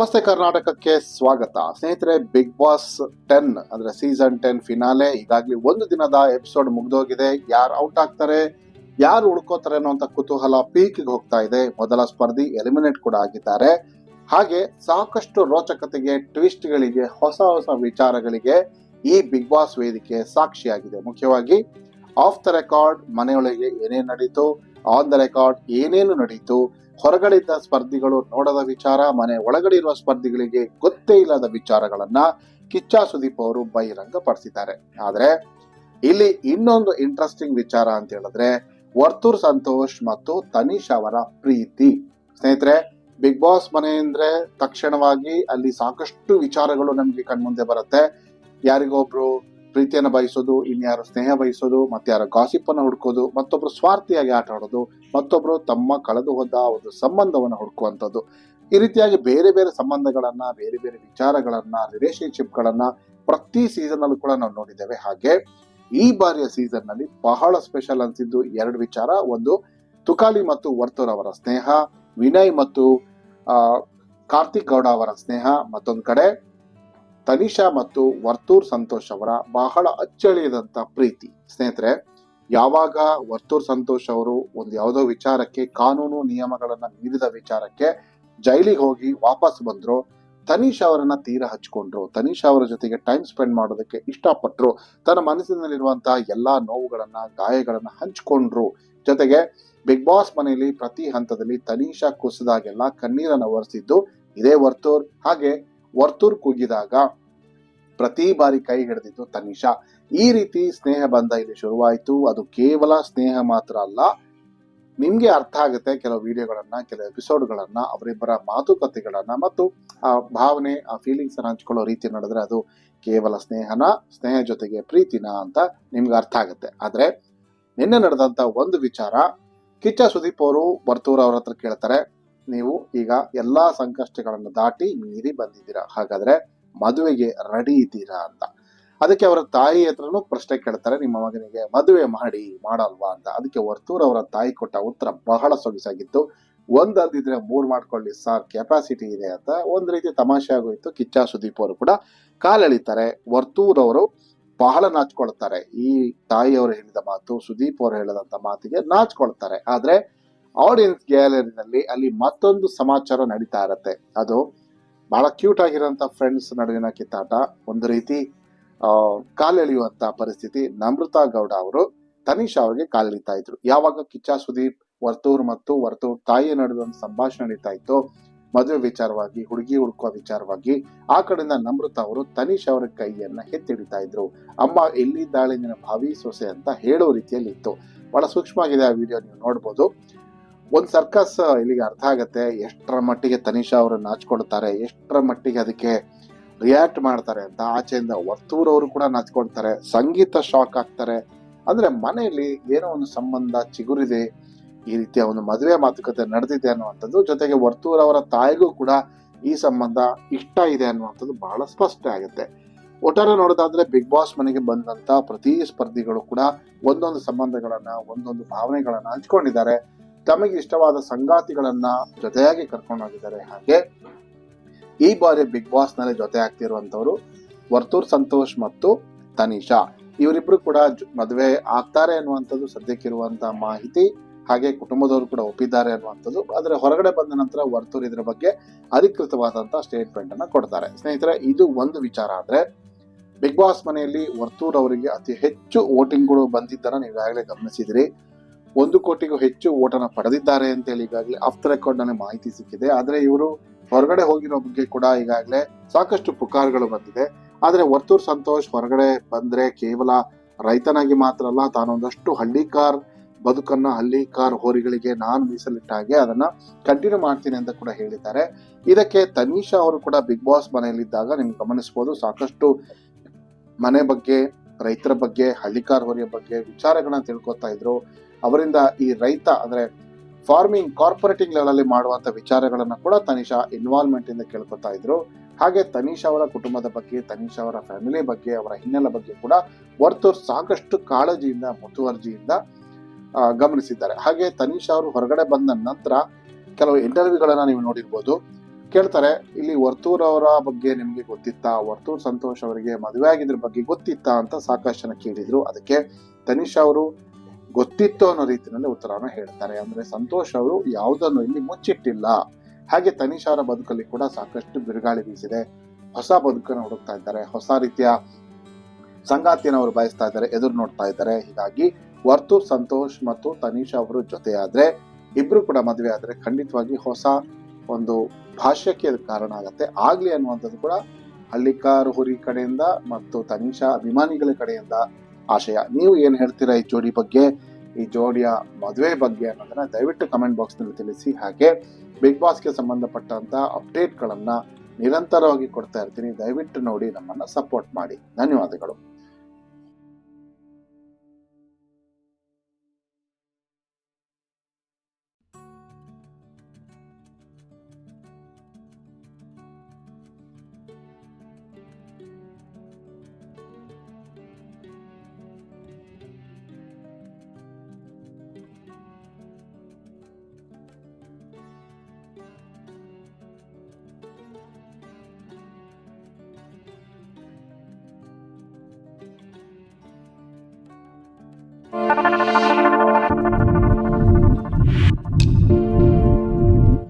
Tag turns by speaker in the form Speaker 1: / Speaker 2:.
Speaker 1: ನಮಸ್ತೆ ಕರ್ನಾಟಕಕ್ಕೆ ಸ್ವಾಗತ. ಸ್ನೇಹಿತರೆ ಬಿಗ್ ಬಾಸ್ ಟೆನ್ ಅಂದ್ರೆ ಸೀಸನ್ ಟೆನ್ ಫಿನಾಲೆ ಈಗಾಗಲೇ ಒಂದು ದಿನದ ಎಪಿಸೋಡ್ ಮುಗ್ದೋಗಿದೆ. ಯಾರು ಔಟ್ ಆಗ್ತಾರೆ, ಯಾರು ಉಳ್ಕೋತಾರೆ ಅನ್ನುವಂತ ಕುತೂಹಲ ಪೀಕ್ಗೆ ಹೋಗ್ತಾ ಇದೆ. ಮೊದಲ ಸ್ಪರ್ಧಿ ಎಲಿಮಿನೇಟ್ ಕೂಡ ಆಗಿದ್ದಾರೆ. ಹಾಗೆ ಸಾಕಷ್ಟು ರೋಚಕತೆಗೆ ಟ್ವಿಸ್ಟ್ಗಳಿಗೆ ಹೊಸ ಹೊಸ ವಿಚಾರಗಳಿಗೆ ಈ ಬಿಗ್ ಬಾಸ್ ವೇದಿಕೆ ಸಾಕ್ಷಿಯಾಗಿದೆ. ಮುಖ್ಯವಾಗಿ ಆಫ್ ದ ರೆಕಾರ್ಡ್ ಮನೆಯೊಳಗೆ ಏನೇನು ನಡೀತು ಆನ್ ದ ರೆಕಾರ್ಡ್ ಏನೇನು ನಡೀತು ಹೊರಗಡೆ ಇದ್ದ ಸ್ಪರ್ಧಿಗಳು ನೋಡದ ವಿಚಾರ, ಮನೆ ಒಳಗಡೆ ಇರುವ ಸ್ಪರ್ಧಿಗಳಿಗೆ ಗೊತ್ತೇ ಇಲ್ಲದ ವಿಚಾರಗಳನ್ನ ಕಿಚ್ಚ ಸುದೀಪ್ ಅವರು ಬಹಿರಂಗ ಪಡಿಸಿದ್ದಾರೆ ಆದ್ರೆ, ಇಲ್ಲಿ ಇನ್ನೊಂದು ಇಂಟ್ರೆಸ್ಟಿಂಗ್ ವಿಚಾರ ಅಂತ ಹೇಳಿದ್ರೆ, ವರ್ತೂರ್ ಸಂತೋಷ್ ಮತ್ತು ತನೀಶ್ ಅವರ ಪ್ರೀತಿ. ಸ್ನೇಹಿತರೆ ಬಿಗ್ ಬಾಸ್ ಮನೆ ಅಂದ್ರೆ ತಕ್ಷಣವಾಗಿ ಅಲ್ಲಿ ಸಾಕಷ್ಟು ವಿಚಾರಗಳು ನಮ್ಗೆ ಕಣ್ಮುಂದೆ ಬರುತ್ತೆ. ಯಾರಿಗೊಬ್ರು ಪ್ರೀತಿಯನ್ನ ಬಯಸೋದು, ಇನ್ಯಾರು ಸ್ನೇಹ ಬಯಸೋದು ಮತ್ತಾರ ಗಾಸಿಪ್ ಅನ್ನ ಹುಡ್ಕೋದು, ಮತ್ತೊಬ್ರು ಸ್ವಾರ್ಥಿಯಾಗಿ ಆಟ ಆಡೋದು, ಮತ್ತೊಬ್ರು ತಮ್ಮ ಕಳೆದು ಹೋದ ಒಂದು ಸಂಬಂಧವನ್ನು ಹುಡುಕುವಂಥದ್ದು. ಈ ರೀತಿಯಾಗಿ ಬೇರೆ ಬೇರೆ ಸಂಬಂಧಗಳನ್ನ, ಬೇರೆ ಬೇರೆ ವಿಚಾರಗಳನ್ನ ರಿಲೇಶನ್ಶಿಪ್ ಗಳನ್ನ ಪ್ರತಿ ಸೀಸನ್ ಅಲ್ಲೂ ಕೂಡ ನಾವು ನೋಡಿದ್ದೇವೆ. ಹಾಗೆ ಈ ಬಾರಿಯ ಸೀಸನ್ನಲ್ಲಿ ಬಹಳ ಸ್ಪೆಷಲ್ ಅನ್ಸಿದ್ದು ಎರಡು ವಿಚಾರ. ಒಂದು, ತುಕಾಲಿ ಮತ್ತು ವರ್ತೂರ್ ಅವರ ಸ್ನೇಹ, ವಿನಯ್ ಮತ್ತು ಕಾರ್ತಿಕ್ ಗೌಡ ಅವರ ಸ್ನೇಹ, ಮತ್ತೊಂದು ಕಡೆ ತನಿಷಾ ಮತ್ತು ವರ್ತೂರ್ ಸಂತೋಷ್ ಅವರ ಬಹಳ ಅಚ್ಚಳಿಯದಂತ ಪ್ರೀತಿ. ಸ್ನೇಹಿತರೆ, ಯಾವಾಗ ವರ್ತೂರ್ ಸಂತೋಷ್ ಅವರು ಒಂದು ಯಾವುದೋ ವಿಚಾರಕ್ಕೆ, ಕಾನೂನು ನಿಯಮಗಳನ್ನ ಮೀರಿದ ವಿಚಾರಕ್ಕೆ ಜೈಲಿಗೆ ಹೋಗಿ ವಾಪಸ್ ಬಂದ್ರು ತನೀಶ್ ಅವರನ್ನ ತೀರ ಹಚ್ಕೊಂಡ್ರು ತನೀಶ್ ಅವರ ಜೊತೆಗೆ ಟೈಮ್ ಸ್ಪೆಂಡ್ ಮಾಡೋದಕ್ಕೆ ಇಷ್ಟಪಟ್ರು, ತನ್ನ ಮನಸ್ಸಿನಲ್ಲಿರುವಂತಹ ಎಲ್ಲಾ ನೋವುಗಳನ್ನ, ಗಾಯಗಳನ್ನ ಹಂಚ್ಕೊಂಡ್ರು. ಜೊತೆಗೆ ಬಿಗ್ ಬಾಸ್ ಮನೆಯಲ್ಲಿ ಪ್ರತಿ ಹಂತದಲ್ಲಿ ತನಿಷಾ ಕುಸಿದಾಗೆಲ್ಲ ಕಣ್ಣೀರನ್ನು ಒರೆಸಿದ್ದು ಇದೇ ವರ್ತೂರ್. ಹಾಗೆ ವರ್ತೂರ್ ಕೂಗಿದಾಗ ಪ್ರತಿ ಬಾರಿ ಕೈ ಹಿಡಿದಿದ್ದು ತನಿಷಾ. ಈ ರೀತಿ ಸ್ನೇಹ ಬಂಧ ಇಲ್ಲಿ ಶುರುವಾಯಿತು. ಅದು ಕೇವಲ ಸ್ನೇಹ ಮಾತ್ರ ಅಲ್ಲ, ನಿಮ್ಗೆ ಅರ್ಥ ಆಗುತ್ತೆ ಕೆಲವು ವಿಡಿಯೋಗಳನ್ನ, ಕೆಲವು ಎಪಿಸೋಡ್ಗಳನ್ನ, ಅವರಿಬ್ಬರ ಮಾತುಕತೆಗಳನ್ನ ಮತ್ತು ಆ ಭಾವನೆ, ಆ ಫೀಲಿಂಗ್ಸ್ ಅನ್ನ ಹಂಚ್ಕೊಳ್ಳೋ ರೀತಿ ನಡೆದ್ರೆ ಅದು ಕೇವಲ ಸ್ನೇಹನ, ಸ್ನೇಹ ಜೊತೆಗೆ ಪ್ರೀತಿನ ಅಂತ ನಿಮ್ಗೆ ಅರ್ಥ ಆಗುತ್ತೆ. ಆದ್ರೆ ನಿನ್ನೆ ನಡೆದಂತ ಒಂದು ವಿಚಾರ ಕಿಚ್ಚ ಸುದೀಪ್ ಅವರು ಬರ್ತೂರ್ ಅವ್ರ ಹತ್ರ ಕೇಳ್ತಾರೆ. ನೀವು ಈಗ ಎಲ್ಲಾ ಸಂಕಷ್ಟಗಳನ್ನು ದಾಟಿ ಮೀರಿ ಬಂದಿದ್ದೀರಾ? ಹಾಗಾದ್ರೆ ಮದುವೆಗೆ ರೆಡಿ ಇದ್ದೀರಾ ಅಂತ. ಅದಕ್ಕೆ ಅವರ ತಾಯಿ ಹತ್ರನೂ ಪ್ರಶ್ನೆ ಕೇಳ್ತಾರೆ, ನಿಮ್ಮ ಮಗನಿಗೆ ಮದುವೆ ಮಾಡಿ, ಮಾಡಲ್ವಾ ಅಂತ. ಅದಕ್ಕೆ ವರ್ತೂರ್ ಅವರ ತಾಯಿ ಕೊಟ್ಟ ಉತ್ತರ ಬಹಳ ಸೊಗಸಾಗಿತ್ತು. ಒಂದಂದಿದ್ರೆ ಮೂರ್ ಮಾಡ್ಕೊಳ್ಳಿ ಸರ್ ಕೆಪಾಸಿಟಿ ಇದೆ ಅಂತ. ಒಂದ್ ರೀತಿ ತಮಾಷೆ ಆಗೋಯ್ತು. ಕಿಚ್ಚ ಸುದೀಪ್ ಅವರು ಕೂಡ ಕಾಲೆಳಿತಾರೆ. ವರ್ತೂರ್ ಅವರು ಬಹಳ ನಾಚ್ಕೊಳ್ತಾರೆ. ಈ ತಾಯಿಯವರು ಹೇಳಿದ ಮಾತು, ಸುದೀಪ್ ಅವರು ಹೇಳಿದಂತ ಮಾತಿಗೆ ನಾಚ್ಕೊಳ್ತಾರೆ. ಆದ್ರೆ ಆಡಿಯನ್ಸ್ ಗ್ಯಾಲರಿನಲ್ಲಿ ಅಲ್ಲಿ ಮತ್ತೊಂದು ಸಮಾಚಾರ ನಡೀತಾ ಇರತ್ತೆ. ಅದು ಬಹಳ ಕ್ಯೂಟ್ ಆಗಿರೋಂಥ ಫ್ರೆಂಡ್ಸ್ ನಡುವಿನ ಕಿತ್ತಾಟ. ಒಂದು ರೀತಿ, ಆ, ಕಾಲೆಳೆಯುವಂತ ಪರಿಸ್ಥಿತಿ. ನಮೃತಾ ಗೌಡ ಅವರು ತನಿಷ್ ಅವರಿಗೆ ಕಾಲೆಳಿತಾ ಇದ್ರು. ಯಾವಾಗ ಕಿಚ್ಚ ಸುದೀಪ್, ವರ್ತೂರ್ ಮತ್ತು ವರ್ತೂರ್ ತಾಯಿಯ ನಡುವೆ ಒಂದು ಸಂಭಾಷಣೆ ನಡೀತಾ ಇತ್ತು, ಮದುವೆ ವಿಚಾರವಾಗಿ, ಹುಡುಗಿ ಹುಡುಕುವ ವಿಚಾರವಾಗಿ, ಆ ಕಡೆಯಿಂದ ನಮೃತ ಅವರು ತನಿಷ್ ಅವರ ಕೈಯನ್ನ ಎತ್ತಿಡಿತಾ ಇದ್ರು. ಅಮ್ಮ, ಎಲ್ಲಿದ್ದಾಳೆ ನಿನ್ನ ಭಾವಿ ಸೊಸೆ? ಅಂತ ಹೇಳೋ ರೀತಿಯಲ್ಲಿ ಇತ್ತು ಬಹಳ ಸೂಕ್ಷ್ಮವಾಗಿದೆ ಆ ವಿಡಿಯೋ, ನೀವು ನೋಡ್ಬೋದು. ಒಂದ್ ಸರ್ಕಸ್ ಇಲ್ಲಿಗೆ ಅರ್ಥ ಆಗತ್ತೆ. ಎಷ್ಟರ ಮಟ್ಟಿಗೆ ತನಿಷಾ ಅವರು ನಾಚ್ಕೊಳ್ತಾರೆ, ಎಷ್ಟರ ಮಟ್ಟಿಗೆ ಅದಕ್ಕೆ ರಿಯಾಕ್ಟ್ ಮಾಡ್ತಾರೆ ಅಂತ ಆಚೆಯಿಂದ ವರ್ತೂರ್ ಅವರು ಕೂಡ ನಾಚ್ಕೊಳ್ತಾರೆ. ಸಂಗೀತ ಶಾಕ್ ಆಗ್ತಾರೆ. ಅಂದ್ರೆ ಮನೆಯಲ್ಲಿ ಏನೋ ಒಂದು ಸಂಬಂಧ ಚಿಗುರಿದೆ, ಈ ರೀತಿಯ ಒಂದು ಮದುವೆ ಮಾತುಕತೆ ನಡೆದಿದೆ ಅನ್ನುವಂಥದ್ದು, ಜೊತೆಗೆ ವರ್ತೂರ್ ಅವರ ತಾಯಿಗೂ ಕೂಡ ಈ ಸಂಬಂಧ ಇಷ್ಟ ಇದೆ ಅನ್ನುವಂಥದ್ದು ಬಹಳ ಸ್ಪಷ್ಟ ಆಗುತ್ತೆ. ಒಟ್ಟಾರೆ ನೋಡೋದಾದ್ರೆ ಬಿಗ್ ಬಾಸ್ ಮನೆಗೆ ಬಂದಂತ ಪ್ರತಿ ಸ್ಪರ್ಧಿಗಳು ಕೂಡ ಒಂದೊಂದು ಸಂಬಂಧಗಳನ್ನ, ಒಂದೊಂದು ಭಾವನೆಗಳನ್ನ ಹಂಚ್ಕೊಂಡಿದ್ದಾರೆ. ತಮಗೆ ಇಷ್ಟವಾದ ಸಂಗಾತಿಗಳನ್ನ ಜೊತೆಯಾಗಿ ಕರ್ಕೊಂಡು ಹೋಗಿದ್ದಾರೆ. ಹಾಗೆ ಈ ಬಾರಿ ಬಿಗ್ ಬಾಸ್ನಲ್ಲಿ ಜೊತೆ ಆಗ್ತಿರುವಂತವರು ವರ್ತೂರ್ ಸಂತೋಷ್ ಮತ್ತು ತನಿಷಾ. ಇವರಿಬ್ರು ಕೂಡ ಮದುವೆ ಆಗ್ತಾರೆ ಅನ್ನುವಂಥದ್ದು ಸದ್ಯಕ್ಕಿರುವಂತಹ ಮಾಹಿತಿ. ಹಾಗೆ ಕುಟುಂಬದವರು ಕೂಡ ಒಪ್ಪಿದ್ದಾರೆ ಅನ್ನುವಂಥದ್ದು. ಆದ್ರೆ ಹೊರಗಡೆ ಬಂದ ನಂತರ ವರ್ತೂರ್ ಇದರ ಬಗ್ಗೆ ಅಧಿಕೃತವಾದಂತಹ ಸ್ಟೇಟ್ಮೆಂಟ್ ಅನ್ನ ಕೊಡ್ತಾರೆ. ಸ್ನೇಹಿತರೆ, ಇದು ಒಂದು ವಿಚಾರ ಆದ್ರೆ ಬಿಗ್ ಬಾಸ್ ಮನೆಯಲ್ಲಿ ವರ್ತೂರ್ ಅವರಿಗೆ ಅತಿ ಹೆಚ್ಚು ವೋಟಿಂಗ್ಗಳು ನೀವು ಈಗಾಗಲೇ ಗಮನಿಸಿದಿರಿ. ಒಂದು ಕೋಟಿಗೂ ಹೆಚ್ಚು ಓಟನ್ನ ಪಡೆದಿದ್ದಾರೆ ಅಂತೇಳಿ ಈಗಾಗಲೇ ಆಫ್ ದ ರೆಕಾರ್ಡ್ನಲ್ಲಿ ಮಾಹಿತಿ ಸಿಕ್ಕಿದೆ. ಆದ್ರೆ ಇವರು ಹೊರಗಡೆ ಹೋಗಿರೋ ಬಗ್ಗೆ ಕೂಡ ಈಗಾಗಲೇ ಸಾಕಷ್ಟು ಪುಕಾರ್ಗಳು ಬಂದಿದೆ. ಆದ್ರೆ ವರ್ತೂರ್ ಸಂತೋಷ್ ಹೊರಗಡೆ ಬಂದ್ರೆ ಕೇವಲ ರೈತನಾಗಿ ಮಾತ್ರ ಅಲ್ಲ, ತಾನೊಂದಷ್ಟು ಹಳ್ಳಿಕಾರ್ ಬದುಕನ್ನ, ಹಳ್ಳಿಕಾರ್ ಹೋರಿಗಳಿಗೆ ನಾನು ಮೀಸಲಿಟ್ಟಾಗೆ ಅದನ್ನ ಕಂಟಿನ್ಯೂ ಮಾಡ್ತೀನಿ ಅಂತ ಕೂಡ ಹೇಳಿದ್ದಾರೆ. ಇದಕ್ಕೆ ತನೀಶಾ ಅವರು ಕೂಡ ಬಿಗ್ ಬಾಸ್ ಮನೆಯಲ್ಲಿದ್ದಾಗ ನಿಮ್ಗೆ ಗಮನಿಸಬಹುದು ಸಾಕಷ್ಟು ಮನೆ ಬಗ್ಗೆ ರೈತರ ಬಗ್ಗೆ ಹಳ್ಳಿಕಾರ್ ಹೊರೆಯ ಬಗ್ಗೆ ವಿಚಾರಗಳನ್ನ ತಿಳ್ಕೊತಾ ಇದ್ರು. ಅವರಿಂದ ಈ ರೈತ ಅಂದ್ರೆ ಫಾರ್ಮಿಂಗ್ ಕಾರ್ಪೊರೇಟಿಂಗ್ ಲೆವೆಲ್ ಅಲ್ಲಿ ಮಾಡುವಂತ ವಿಚಾರಗಳನ್ನ ಕೂಡ ತನಿಷಾ ಇನ್ವಾಲ್ವ್ಮೆಂಟ್ ಇಂದ ಕೇಳ್ಕೊತಾ ಇದ್ರು. ಹಾಗೆ ತನೀಶ್ ಅವರ ಕುಟುಂಬದ ಬಗ್ಗೆ ತನೀಶ್ ಅವರ ಫ್ಯಾಮಿಲಿ ಬಗ್ಗೆ, ಅವರ ಹಿನ್ನೆಲೆ ಬಗ್ಗೆ ಕೂಡ ವರ್ತೂರ್ ಸಾಕಷ್ಟು ಕಾಳಜಿಯಿಂದ, ಮುತುವರ್ಜಿಯಿಂದ ಗಮನಿಸಿದ್ದಾರೆ. ಹಾಗೆ ತನೀಶ್ ಅವರು ಹೊರಗಡೆ ಬಂದ ನಂತರ ಕೆಲವು ಇಂಟರ್ವ್ಯೂಗಳನ್ನ ನೀವು ನೋಡಿರ್ಬೋದು. ಕೇಳ್ತಾರೆ, ಇಲ್ಲಿ ವರ್ತೂರ್ ಅವರ ಬಗ್ಗೆ ನಿಮಗೆ ಗೊತ್ತಿತ್ತಾ? ವರ್ತೂರ್ ಸಂತೋಷ್ ಅವರಿಗೆ ಮದುವೆ ಆಗಿದ್ರ ಬಗ್ಗೆ ಗೊತ್ತಿತ್ತಾ? ಅಂತ ಸಾಕಷ್ಟು ಜನ ಕೇಳಿದ್ರು. ಅದಕ್ಕೆ ತನಿಷ್ ಅವರು, ಗೊತ್ತಿತ್ತು ಅನ್ನೋ ರೀತಿಯಲ್ಲಿ ಉತ್ತರವನ್ನು ಹೇಳ್ತಾರೆ. ಅಂದ್ರೆ ಸಂತೋಷ್ ಅವರು ಯಾವುದನ್ನು ಇಲ್ಲಿ ಮುಚ್ಚಿಟ್ಟಿಲ್ಲ. ಹಾಗೆ ತನಿಷ್ ಅವರ ಬದುಕಲ್ಲಿ ಕೂಡ ಸಾಕಷ್ಟು ಬಿರುಗಾಳಿ ಬೀಸಿದೆ. ಹೊಸ ಬದುಕನ್ನು ಹುಡುಕ್ತಾ ಇದ್ದಾರೆ. ಹೊಸ ರೀತಿಯ ಸಂಗಾತಿಯನ್ನು ಅವರು ಬಯಸ್ತಾ ಇದ್ದಾರೆ, ಎದುರು ನೋಡ್ತಾ ಇದ್ದಾರೆ. ಹೀಗಾಗಿ ವರ್ತೂರ್, ಸಂತೋಷ್ ಮತ್ತು ತನಿಷಾ ಅವರು ಜೊತೆಯಾದ್ರೆ, ಇಬ್ರು ಕೂಡ ಮದುವೆ ಆದ್ರೆ ಖಂಡಿತವಾಗಿ ಹೊಸ ಒಂದು ಭಾಷ್ಯಕ್ಕೆ ಅದು ಕಾರಣ ಆಗತ್ತೆ. ಆಗ್ಲಿ ಅನ್ನುವಂಥದ್ದು ಕೂಡ ಹಳ್ಳಿಕಾರ್ ಹುರಿ ಕಡೆಯಿಂದ ಮತ್ತು ತನಿಷಾ ಅಭಿಮಾನಿಗಳ ಕಡೆಯಿಂದ ಆಶಯ. ನೀವು ಏನು ಹೇಳ್ತೀರಾ ಈ ಜೋಡಿ ಬಗ್ಗೆ? ಈ ಜೋಡಿಯ ಮದುವೆ ಬಗ್ಗೆ ಅನ್ನೋದನ್ನ ದಯವಿಟ್ಟು ಕಮೆಂಟ್ ಬಾಕ್ಸ್ನಲ್ಲಿ ತಿಳಿಸಿ. ಹಾಗೆ ಬಿಗ್ ಬಾಸ್ಗೆ ಸಂಬಂಧಪಟ್ಟಂತ ಅಪ್ಡೇಟ್ಗಳನ್ನು ನಿರಂತರವಾಗಿ ಕೊಡ್ತಾ ಇರ್ತೀನಿ. ದಯವಿಟ್ಟು ನೋಡಿ ನಮ್ಮನ್ನ ಸಪೋರ್ಟ್ ಮಾಡಿ. ಧನ್ಯವಾದಗಳು.
Speaker 2: Bye.